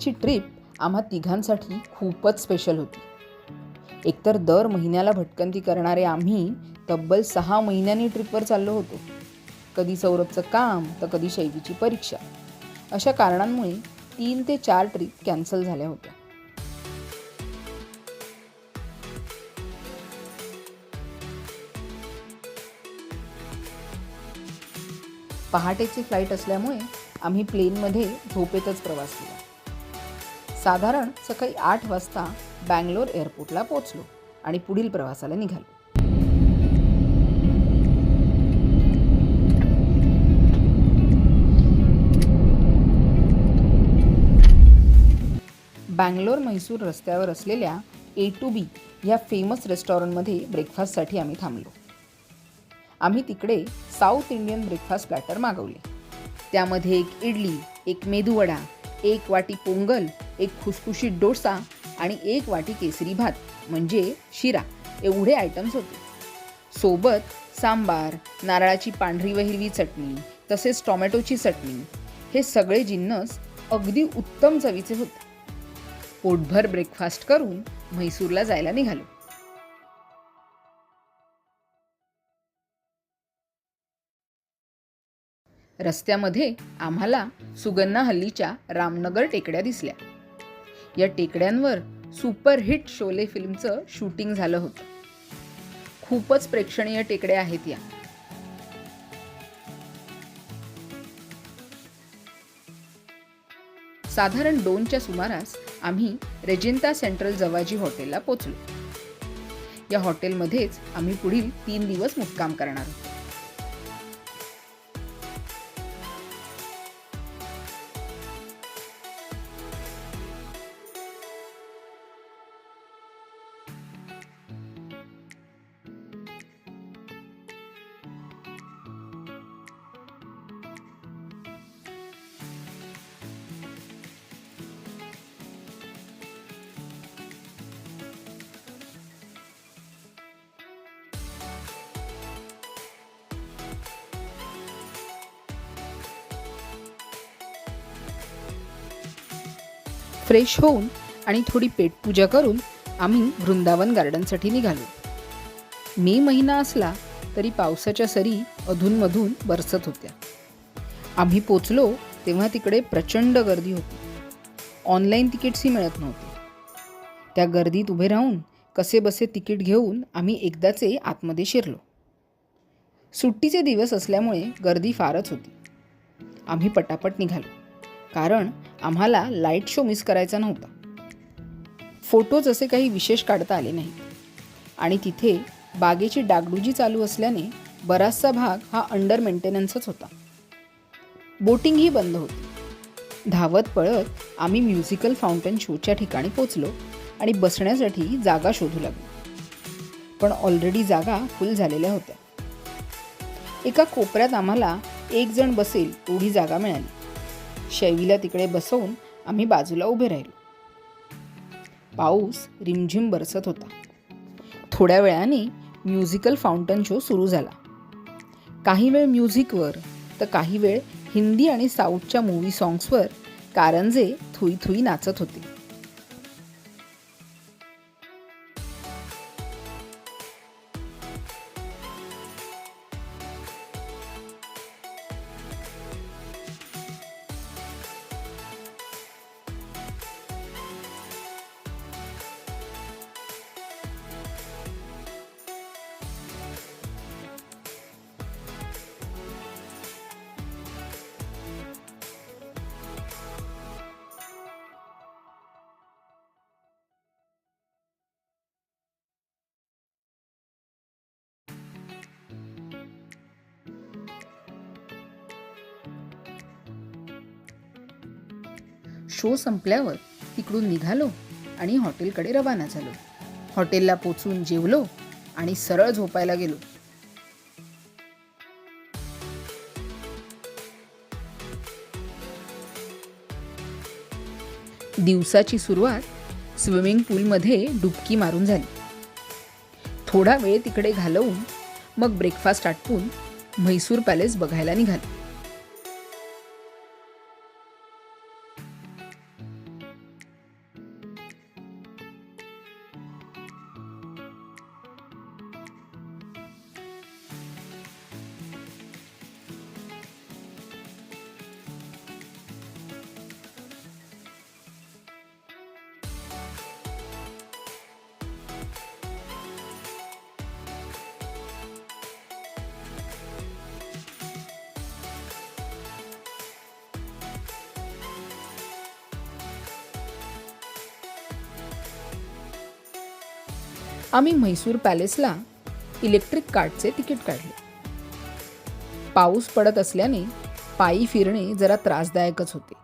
यावेळची trip आम्हा तिघांसाठी खूपच special होती. एकतर दर महिन्याला भटकंती करणारे आम्ही तब्बल सहा महिन्यांनी ट्रिपवर चाललो होतो. कधी सौरभचं काम तर कधी शैलीची परीक्षा. अशा कारणांमुळे तीन ते चार ट्रिप कॅन्सल झाल्या होत्या. पहाटेची फ्लाईट असल्यामुळे आम्ही प्लेनमध्ये झोपेतच प्रवास केला. साधारण सकाळी आठ वाजता बँगलोर एअरपोर्टला पोचलो आणि पुढील प्रवासाला निघालो. बँगलोर म्हैसूर रस्त्यावर असलेल्या ए टू बी ह्या फेमस रेस्टॉरंटमध्ये ब्रेकफास्टसाठी आम्ही थांबलो. आम्ही तिकडे साऊथ इंडियन ब्रेकफास्ट प्लॅटर मागवले. त्यामध्ये एक इडली एक मेदूवडा एक वाटी पोंगल एक खुसखुशीत डोसा आणि एक वाटी केसरी भात म्हणजे शिरा एवढे आयटम्स होते. सोबत सांबार नारळाची पांढरी व हिरवी चटणी तसेच टोमॅटोची चटणी हे सगळे जिन्नस अगदी उत्तम चवीचे होते. पोटभर ब्रेकफास्ट करून म्हैसूरला जायला निघालो. रस्त्यामध्ये आम्हाला सुगन्ना हल्लीच्या रामनगर टेकड्या दिसल्या. या टेकड्यांवर सुपरहिट शोले फिल्मचं शूटिंग झालं होतं. खूपच प्रेक्षणीय टेकड्या आहेत या. साधारण दोनच्या सुमारास आम्ही रेजिंता सेंट्रल जवाजी हॉटेलला पोचलो. या हॉटेलमध्येच आम्ही पुढील तीन दिवस मुक्काम करणार होतो. फ्रेश होऊन आणि थोडी पेटपूजा करून आम्ही वृंदावन गार्डनसाठी निघालो. मे महिना असला तरी पावसाच्या सरी अधूनमधून बरसत होत्या. आम्ही पोचलो तेव्हा तिकडे प्रचंड गर्दी होती. ऑनलाईन तिकीट्सही मिळत नव्हते. त्या गर्दीत उभे राहून कसे बसे तिकीट घेऊन आम्ही एकदाचे आतमध्ये शिरलो. सुट्टीचे दिवस असल्यामुळे गर्दी फारच होती. आम्ही पटापट निघालो. कारण आम्हाला लाइट शो मिस करायचा नव्हता. फोटोज असे काही विशेष काढता आले नाही. आणि तिथे बागेची डागडुजी चालू असल्याने बराचसा भाग हा अंडर मेंटेनन्सच होता. बोटिंगही बंद होती. धावत पळत आम्ही म्युझिकल फाउंटन शोच्या ठिकाणी पोचलो आणि बसण्यासाठी जागा शोधू लागलो. पण ऑलरेडी जागा फुल झालेल्या होत्या. एका कोपऱ्यात आम्हाला एक जण बसेल एवढी जागा मिळाली. शैवीला तिकडे बसवून आम्ही बाजूला उभे राहिलो. पाऊस रिमझिम बरसत होता. थोड्या वेळाने म्युझिकल फाउंटन शो सुरू झाला. काही वेळ म्युझिकवर तर काही वेळ हिंदी आणि साऊथच्या मूवी सॉंग्सवर कारंजे थुई थुई नाचत होते. शो संपल्यावर तिकडून निघालो आणि हॉटेलकडे रवाना झालो. हॉटेलला पोचून जेवलो आणि सरळ झोपायला गेलो. दिवसाची सुरुवात स्विमिंग पूलमध्ये डुबकी मारून झाली. थोडा वेळ तिकडे घालवून मग ब्रेकफास्ट आटपून म्हैसूर पॅलेस बघायला निघाले. आम्ही म्हैसूर पॅलेसला इलेक्ट्रिक कार्टचे तिकीट काढले. पाऊस पडत असल्याने पायी फिरणे जरा त्रासदायकच होते.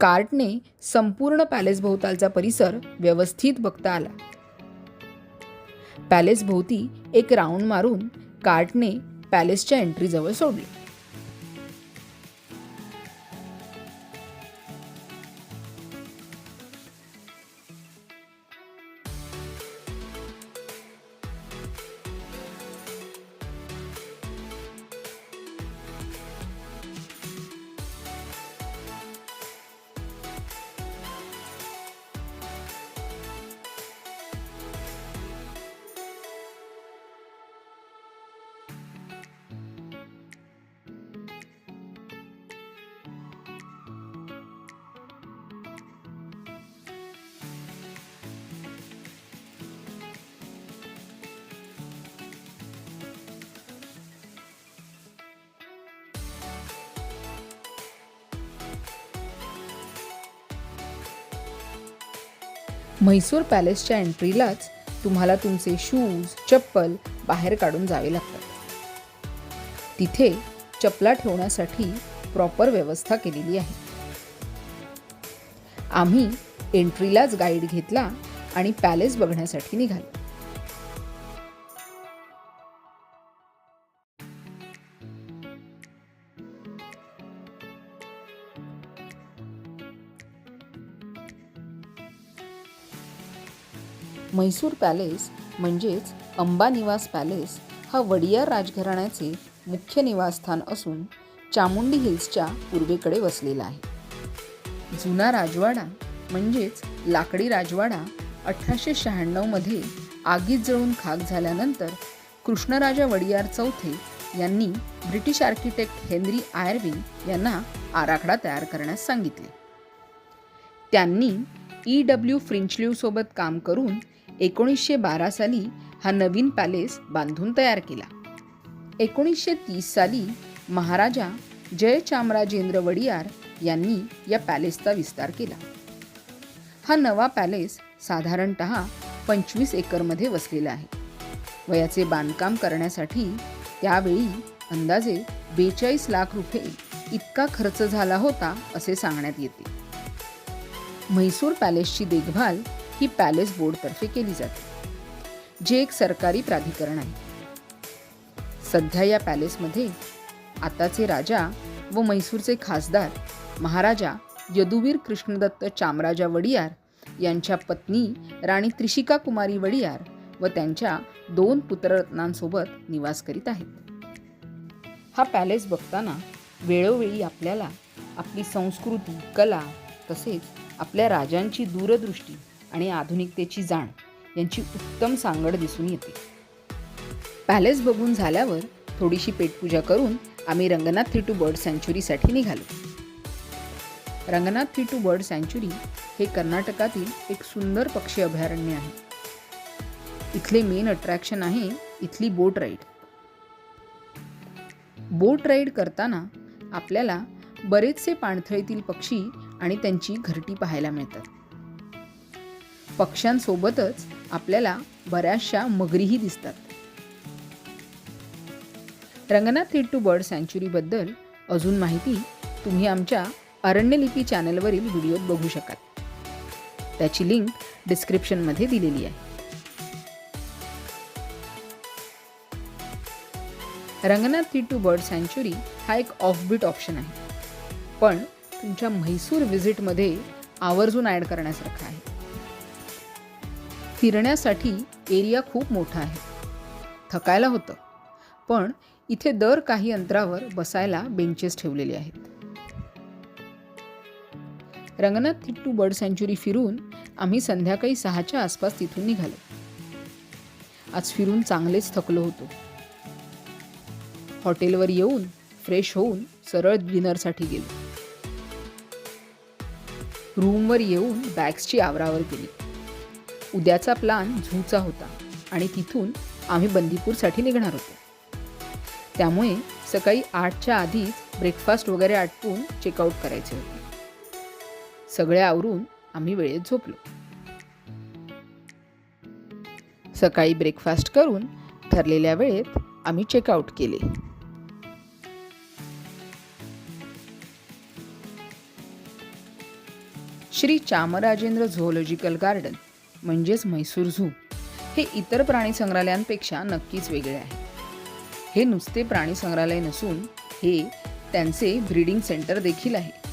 कार्टने संपूर्ण पॅलेस भोवतालचा परिसर व्यवस्थित बघता आला. पॅलेस भोवती एक राऊंड मारून कार्टने पॅलेसच्या एंट्रीजवळ सोडले. म्हैसूर पॅलेसच्या एंट्रीलाच तुम्हाला तुमचे शूज चप्पल बाहेर काढून जावे लागतात. तिथे चपला ठेवण्यासाठी प्रॉपर व्यवस्था केलेली आहे. आम्ही एंट्रीलाच गाईड घेतला आणि पॅलेस बघण्यासाठी निघालो. म्हैसूर पॅलेस म्हणजेच अंबानिवास पॅलेस हा वडियार राजघराण्याचे मुख्य निवासस्थान असून चामुंडी हिल्सच्या पूर्वेकडे वसलेला आहे. जुना राजवाडा म्हणजेच लाकडी राजवाडा अठराशे शहाण्णवमध्ये आगीत जळून खाक झाल्यानंतर कृष्णराजा वडियार चौथे यांनी ब्रिटिश आर्किटेक्ट हेनरी आयर्विन यांना आराखडा तयार करण्यास सांगितले. त्यांनी ई डब्ल्यू फ्रिंचल्यू काम करून एकोणीसशे बारा साली हा नवीन पॅलेस बांधून तयार केला. एकोणीसशे तीस साली महाराजा जयचामराजेंद्र वडियार यांनी या पॅलेसचा विस्तार केला. हा नवा पॅलेस साधारणत पंचवीस एकरमध्ये वसलेला आहे. वयाचे बांधकाम करण्यासाठी त्यावेळी अंदाजे बेचाळीस लाख रुपये इतका खर्च झाला होता असे सांगण्यात येते. म्हैसूर पॅलेसची देखभाल ही पॅलेस बोर्डतर्फे केली जाते जे एक सरकारी प्राधिकरण आहे. सध्या या पॅलेसमध्ये आताचे राजा व म्हैसूरचे खासदार महाराजा यदुवीर कृष्णदत्त चामराजा वडियार यांच्या पत्नी राणी त्रिशिका कुमारी वडियार व त्यांच्या दोन पुत्ररत्नांसोबत निवास करीत आहेत. हा पॅलेस बघताना वेळोवेळी आपल्याला आपली संस्कृती कला तसेच आपल्या राजांची दूरदृष्टी आणि आधुनिकतेची जाण यांची उत्तम सांगड दिसून येते. पॅलेस बघून झाल्यावर थोडीशी पेटपूजा करून आम्ही रंगनाथ थिटू बर्ड सँच्युरीसाठी निघालो. रंगनाथ थिटू बर्ड सँच्युरी हे कर्नाटकातील एक सुंदर पक्षी अभयारण्य आहे. इथले मेन अट्रॅक्शन आहे इथली बोट राईड बोट राईड करताना आपल्याला बरेचसे पाणथळीतील पक्षी आणि त्यांची घरटी पाहायला मिळतात. पक्ष्यांसोबतच आपल्याला बऱ्याचशा मगरीही दिसतात. रंगनाथ टू बर्ड सँच्युरीबद्दल अजून माहिती तुम्ही आमच्या अरण्यलिपी चॅनलवरील व्हिडिओत बघू शकाल. त्याची लिंक डिस्क्रिप्शनमध्ये दिलेली आहे. रंगनाथ टू बर्ड सँच्युरी हा एक ऑफबीट ऑप्शन आहे. पण तुमच्या म्हैसूर व्हिजिटमध्ये आवर्जून ॲड करण्यासारखा आहे. फिरण्यासाठी एरिया खूप मोठा आहे. थकायला होतं. पण इथे दर काही अंतरावर बसायला बेंचेस ठेवलेले आहेत. रंगनाथ थिट्टू बर्ड सँच्युरी फिरून आम्ही संध्याकाळी सहाच्या आसपास तिथून निघालो. आज फिरून चांगलेच थकलो होतो. हॉटेलवर येऊन फ्रेश होऊन सरळ डिनरसाठी गेलो. रूमवर येऊन बॅग्सची आवरावर केली. उद्याचा प्लान झूचा होता आणि तिथून आम्ही बंदीपूरसाठी निघणार होतो. त्यामुळे सकाळी आठच्या आधीच ब्रेकफास्ट वगैरे आटपून चेकआउट करायचे होते. सगळे आवरून आम्ही वेळेत झोपलो. सकाळी ब्रेकफास्ट करून ठरलेल्या वेळेत आम्ही चेकआउट केले. श्री चामराजेंद्र झोलॉजिकल गार्डन म्हणजेच म्हैसूर झू. हे इतर प्राणी संग्रहालयांपेक्षा नक्कीच वेगळे आहे. हे नुसते प्राणी संग्रहालय नसून हे त्यांचे ब्रीडिंग सेंटर देखील आहे.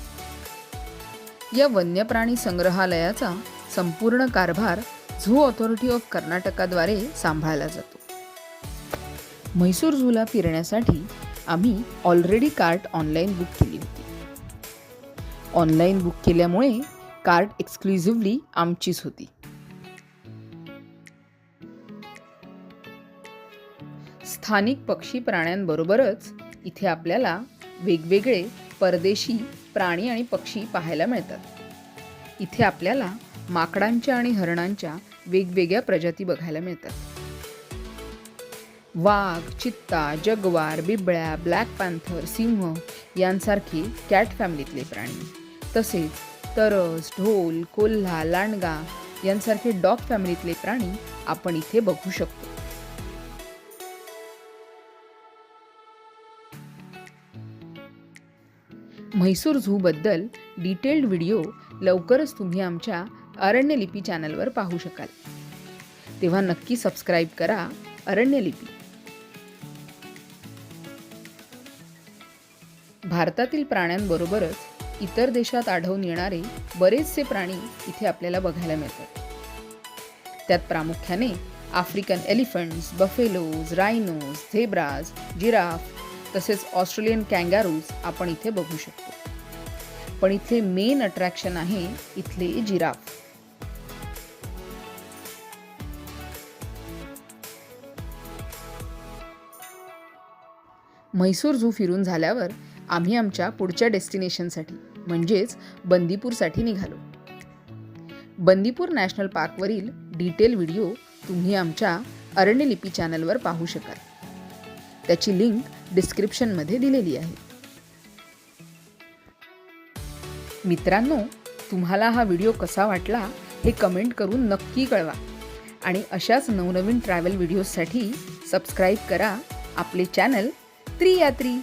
या वन्यप्राणी संग्रहालयाचा संपूर्ण कारभार झू ऑथॉरिटी ऑफ कर्नाटकाद्वारे सांभाळला जातो. म्हैसूर झूला फिरण्यासाठी आम्ही ऑलरेडी कार्ट ऑनलाईन बुक केली होती. ऑनलाईन बुक केल्यामुळे कार्ट एक्सक्लुझिव्हली आमचीच होती. स्थानिक पक्षी प्राण्यांबरोबरच इथे आपल्याला वेगवेगळे परदेशी प्राणी आणि पक्षी पाहायला मिळतात. इथे आपल्याला माकडांच्या आणि हरणांच्या वेगवेगळ्या प्रजाती बघायला मिळतात. वाघ चित्ता जगवार बिबळ्या ब्लॅक पॅन्थर सिंह यांसारखे कॅट फॅमिलीतले प्राणी. तसेच तरस ढोल कोल्हा लांडगा यांसारखे डॉग फॅमिलीतले प्राणी आपण इथे बघू शकतो. म्हैसूर झूबद्दल डिटेल्ड व्हिडिओ लवकरच तुम्ही आमच्या अरण्यलिपी चॅनलवर पाहू शकाल. तेव्हा नक्की सबस्क्राईब करा अरण्यलिपी. भारतातील प्राण्यांबरोबरच इतर देशात आढळून येणारे बरेचसे प्राणी इथे आपल्याला बघायला मिळतात. त्यात प्रामुख्याने African elephants buffaloes rhinos zebras giraffe तसेच ऑस्ट्रेलियन कॅंगारूज आपण इथे बघू शकतो. पण इथले मेन अट्रॅक्शन आहे इथले जिराफ. म्हैसूर झू फिरून झाल्यावर आम्ही आमच्या पुढच्या डेस्टिनेशनसाठी म्हणजेच बंदीपूरसाठी निघालो. बंदीपूर नॅशनल पार्कवरील डिटेल व्हिडिओ तुम्ही आमच्या अरण्यलिपी चॅनलवर पाहू शकाल. त्याची लिंक डिस्क्रिप्शनमध्ये दिलेली आहे. मित्रांनो तुम्हाला हा व्हिडिओ कसा वाटला हे कमेंट करून नक्की कळवा आणि अशाच नवनवीन ट्रॅव्हल व्हिडिओजसाठी सबस्क्राईब करा आपले चॅनल त्रियात्री.